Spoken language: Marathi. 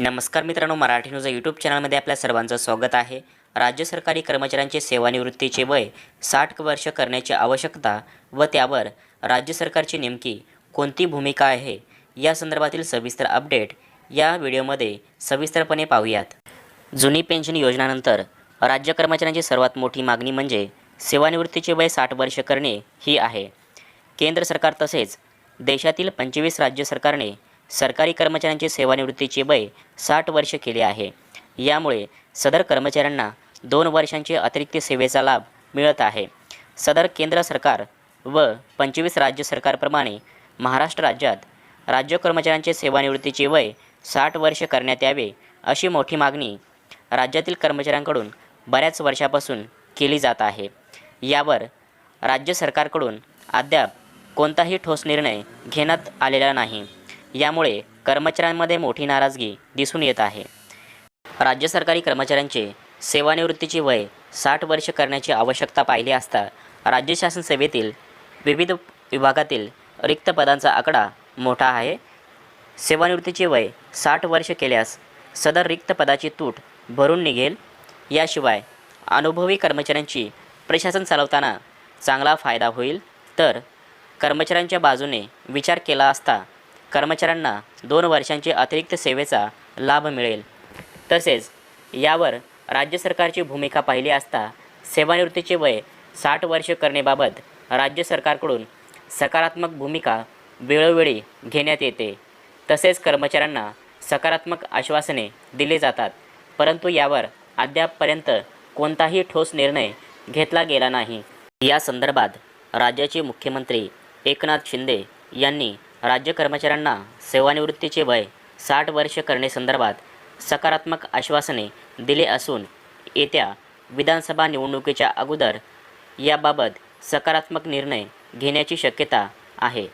नमस्कार मित्रांनो मराठी न्यूज यूट्यूब चॅनलमध्ये आपल्या सर्वांचं स्वागत आहे. राज्य सरकारी कर्मचाऱ्यांचे सेवानिवृत्तीचे वय साठ वर्ष करण्याची आवश्यकता व त्यावर राज्य सरकारची नेमकी कोणती भूमिका आहे या संदर्भातील सविस्तर अपडेट या व्हिडिओमध्ये सविस्तरपणे पाहूयात. जुनी पेन्शन योजनानंतर राज्य कर्मचाऱ्यांची सर्वात मोठी मागणी म्हणजे सेवानिवृत्तीचे वय साठ वर्ष करणे ही आहे. केंद्र सरकार तसेच देशातील पंचवीस राज्य सरकारने सरकारी कर्मचाऱ्यांचे सेवानिवृत्तीचे वय साठ वर्ष केले आहे. यामुळे सदर कर्मचाऱ्यांना दोन वर्षांचे अतिरिक्त सेवेचा लाभ मिळत आहे. सदर केंद्र सरकार व पंचवीस राज्य सरकारप्रमाणे महाराष्ट्र राज्यात राज्य कर्मचाऱ्यांचे सेवानिवृत्तीचे वय साठ वर्ष करण्यात यावे अशी मोठी मागणी राज्यातील कर्मचाऱ्यांकडून बऱ्याच वर्षापासून केली जात आहे. यावर राज्य सरकारकडून अद्याप कोणताही ठोस निर्णय घेण्यात आलेला नाही. यामुळे कर्मचाऱ्यांमध्ये मोठी नाराजगी दिसून येत आहे. राज्य सरकारी कर्मचाऱ्यांचे सेवानिवृत्तीचे वय साठ वर्ष करण्याची आवश्यकता पाहिली असता राज्य शासन सेवेतील विविध विभागातील रिक्त पदांचा आकडा मोठा आहे. सेवानिवृत्तीचे वय साठ वर्ष केल्यास सदर रिक्त पदाची तूट भरून निघेल. याशिवाय अनुभवी कर्मचाऱ्यांची प्रशासन चालवताना चांगला फायदा होईल. तर कर्मचाऱ्यांच्या बाजूने विचार केला असता कर्मचाऱ्यांना दोन वर्षांचे अतिरिक्त सेवेचा लाभ मिळेल. तसेच यावर राज्य सरकारची भूमिका पाहिली असता सेवानिवृत्तीचे वय साठ वर्ष करण्याबाबत राज्य सरकारकडून सकारात्मक भूमिका वेळोवेळी घेण्यात येते. तसेच कर्मचाऱ्यांना सकारात्मक आश्वासने दिले जातात. परंतु यावर अद्यापपर्यंत कोणताही ठोस निर्णय घेतला गेला नाही. या संदर्भात राज्याचे मुख्यमंत्री एकनाथ शिंदे यांनी राज्य कर्मचाऱ्यांना सेवानिवृत्तीचे वय साठ वर्ष करण्यासंदर्भात सकारात्मक आश्वासने दिले असून येत्या विधानसभा निवडणुकीच्या अगोदर याबाबत सकारात्मक निर्णय घेण्याची शक्यता आहे.